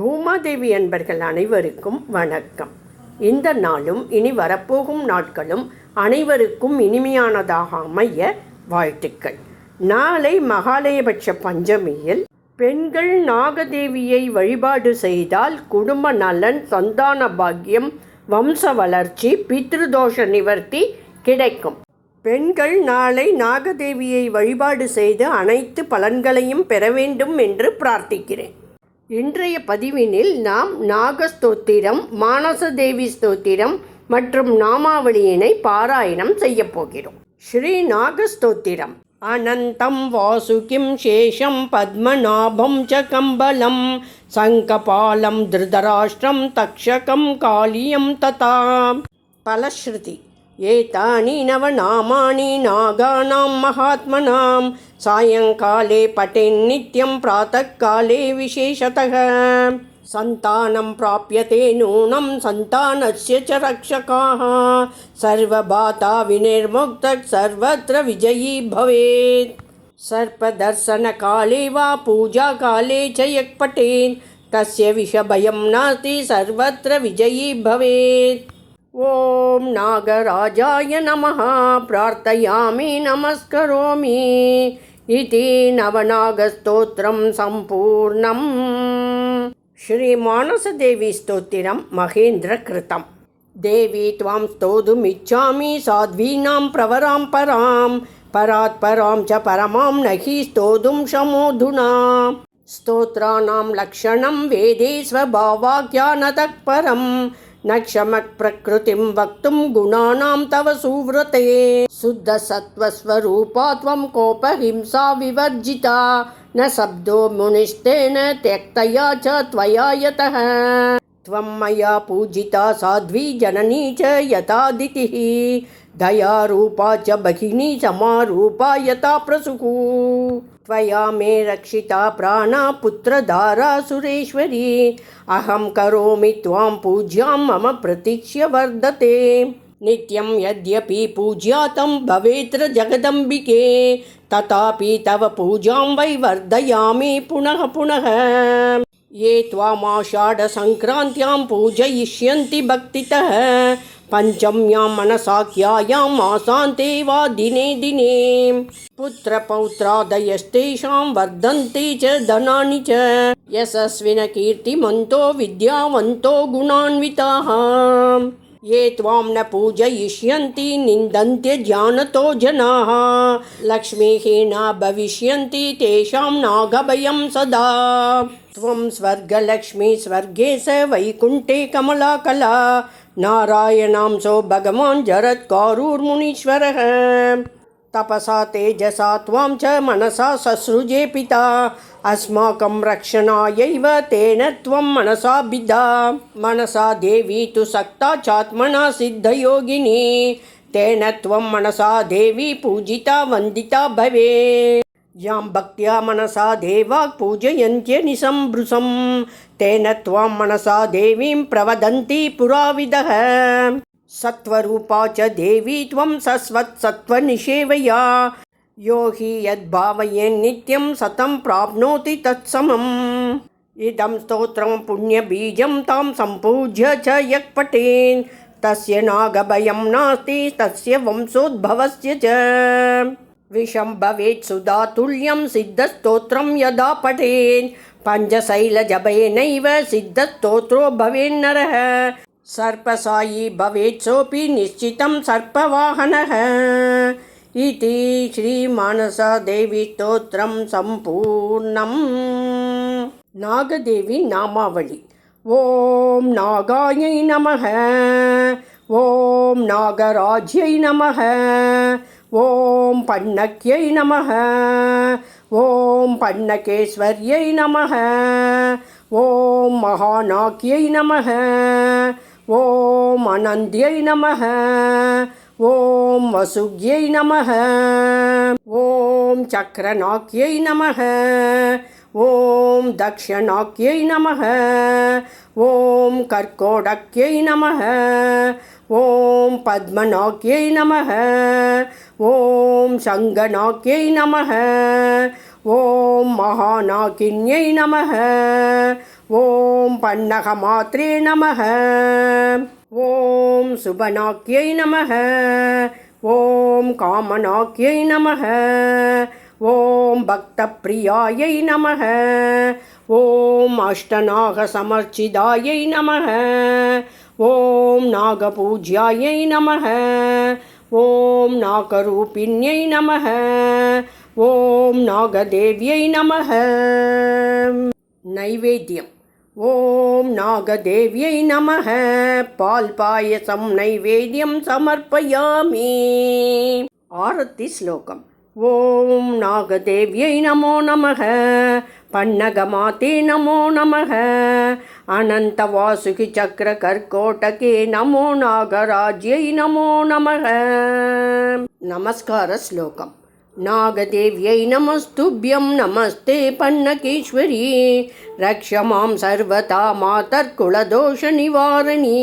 பூமாதேவி அன்பர்கள் அனைவருக்கும் வணக்கம். இந்த நாளும் இனி வரப்போகும் நாட்களும் அனைவருக்கும் இனிமையானதாக அமைய வாழ்த்துக்கள். நாளை மகாலயபட்ச பஞ்சமியில் பெண்கள் நாகதேவியை வழிபாடு செய்தால் குடும்ப நலன் சந்தான பாக்கியம் வம்ச வளர்ச்சி பித்ருதோஷ நிவர்த்தி கிடைக்கும். பெண்கள் நாளை நாகதேவியை வழிபாடு செய்து அனைத்து பலன்களையும் பெற வேண்டும் என்று பிரார்த்திக்கிறேன். இன்றைய பதிவினில் நாம் நாகஸ்தோத்திரம் மானசதேவி ஸ்தோத்திரம் மற்றும் நாமாவளியினை பாராயணம் செய்ய போகிறோம். ஸ்ரீ நாகஸ்தோத்திரம். அனந்தம் வாசுகிம் சேஷம் பத்மநாபம் ச கம்பலம் சங்கபாலம் திருதராஷ்டிரம் தக்ஷகம் காளியம் ததா. பலஸ்ருதி. एतानि नवनामानि नागानां महात्मनां सायङ्काले पठेन्नित्यं प्रातःकाले विशेषतः। सन्तानं प्राप्यते नूनं सन्तानस्य च रक्षकाः। सर्वबाधा विनिर्मुक्तः सर्वत्र विजयी भवेत्। सर्पदर्शनकाले वा पूजाकाले च यः पठेत् तस्य विषभयं नास्ति सर्वत्र विजयी भवेत् ॐ नागराजाय नमः प्रार्थयामि नमस्करोमि। इति नवनागस्तोत्रं सम्पूर्णम्। श्रीमानसदेवीस्तोत्रं महेन्द्रकृतं देवी त्वां स्तोतुमिच्छामि साध्वीनां प्रवरां परां परात् परां च परमां नहि स्तोतुं शमोधुना स्तोत्राणां लक्षणं वेदे स्वभावाख्यानतः परम् न क्षमः प्रकृतिं वक्तुं गुणानां तव सुव्रते। शुद्धसत्त्वस्वरूपा त्वं कोपहिंसा विवर्जिता। न शब्दो मुनिस्तेन त्यक्तया च त्वया यतः। त्वं मया पूजिता साध्वी जननी च यथादितिः। दयारूपा च भगिनी समारूपा यथा प्रसुः। त्वया मे रक्षिता प्राणा पुत्रधारा सुरेश्वरी। अहं करोमि त्वां पूज्यां मम प्रतीक्ष्य वर्धते। नित्यं यद्यपि पूज्यातं भवेत्र जगदम्बिके तथापि तव पूजां वै वर्धयामि पुनः पुनः। ये त्वामाषाढसङ्क्रान्त्यां पूजयिष्यन्ति भक्तितः पञ्चम्यां मनसाख्यायां मासान्ते वा दिने दिने। पुत्रपौत्रादयस्तेषां वर्धन्ते च धनानि च। यशस्विनकीर्तिमन्तो विद्यावन्तो गुणान्विताः। ये त्वां न पूजयिष्यन्ति निन्दन्त्यजानतो जनाः। लक्ष्मीः न भविष्यन्ति तेषां नागभयं सदा। त्वं स्वर्गलक्ष्मी स्वर्गे स वैकुण्ठे कमलाकला नारायणांसो भगवान् जरत्कारुर्मुनीश्वरः। तपसा तेजसा त्वां च मनसा ससृजे पिता। अस्माकं रक्षणायैव तेन त्वं मनसा बिदा मनसा देवी तु सक्ता चात्मना सिद्धयोगिनी। तेन त्वं मनसा देवी पूजिता वन्दिता भवे यां भक्त्या मनसा देवा पूजयन्त्यनिसम्भृशं तेन त्वां मनसा देवीं प्रवदन्ति पुराविदः। सत्त्वरूपा च देवी त्वं सस्वत्सत्त्वनिषेवया यो हि यद्भावयेन्नित्यं सतं प्राप्नोति तत्समम्। इदं स्तोत्रं पुण्यबीजं तां सम्पूज्य च यः पठेन् तस्य नागभयं नास्ति तस्य वंशोद्भवस्य च विषं भवेत् सुधातुल्यं सिद्धस्तोत्रं यदा पठेन् पञ्चशैलजभेनैव सिद्धस्तोत्रो भवेन्नरः सर्पसायी भवेत् सोऽपि निश्चितं सर्पवाहनः। इति श्रीमानसादेवीस्तोत्रं सम्पूर्णम्। नागदेवी नामावळि ॐ नागायै नमः। ॐ नागराज्यै नमः ஓம் பன்னக்கியை நமக. ஓம் பன்னகேஸ்வர்யை நமக. ஓம் மகாநாக்கியை நமக. ஓம் அனந்தியை நமக. ஓம் வசுக்யை நமக. ஓம் சக்கரநாக்கியை நமக. ॐ दक्षिणाक्यै नमः। ॐ कर्कोडक्यै नमः। ॐ पद्मनाक्यै नमः। ॐ शङ्गनाक्यै नमः। ॐ महानाकिन्यै नमः। ॐ पन्नगमात्रे नमः। ॐ सुबनाक्यै नमः। ॐ कामनाक्यै नमः। ஓம் பக்த பிரியாயை நமக. ஓம் அஷ்டநாக சமர்ச்சிதாயை நமக. ஓம் நாகபூஜ்யாயை நமக. ஓம் நாகரூபிண்யை நமக. ஓம் நாகதேவியை நமக. நைவேத்தியம். ஓம் நாகதேவியை நமக. பால் பாயசம் நைவேத்தியம் சமர்ப்பயாமி. ஆரத்தி ஸ்லோகம். नैवेद्यं समर्पयामि आरतिश्लोकम् ॐ नागदेव्यै नमो नमः पन्नगमाते नमो नमः अनन्तवासुकि चक्रकर्कोटके नमो नागराज्यै नमो नमः नमस्कारश्लोकम् नागदेव्यै नमस्तुभ्यं नमस्ते पन्नकेश्वरी रक्ष मां सर्वदा मातर्कुलदोषनिवारिणी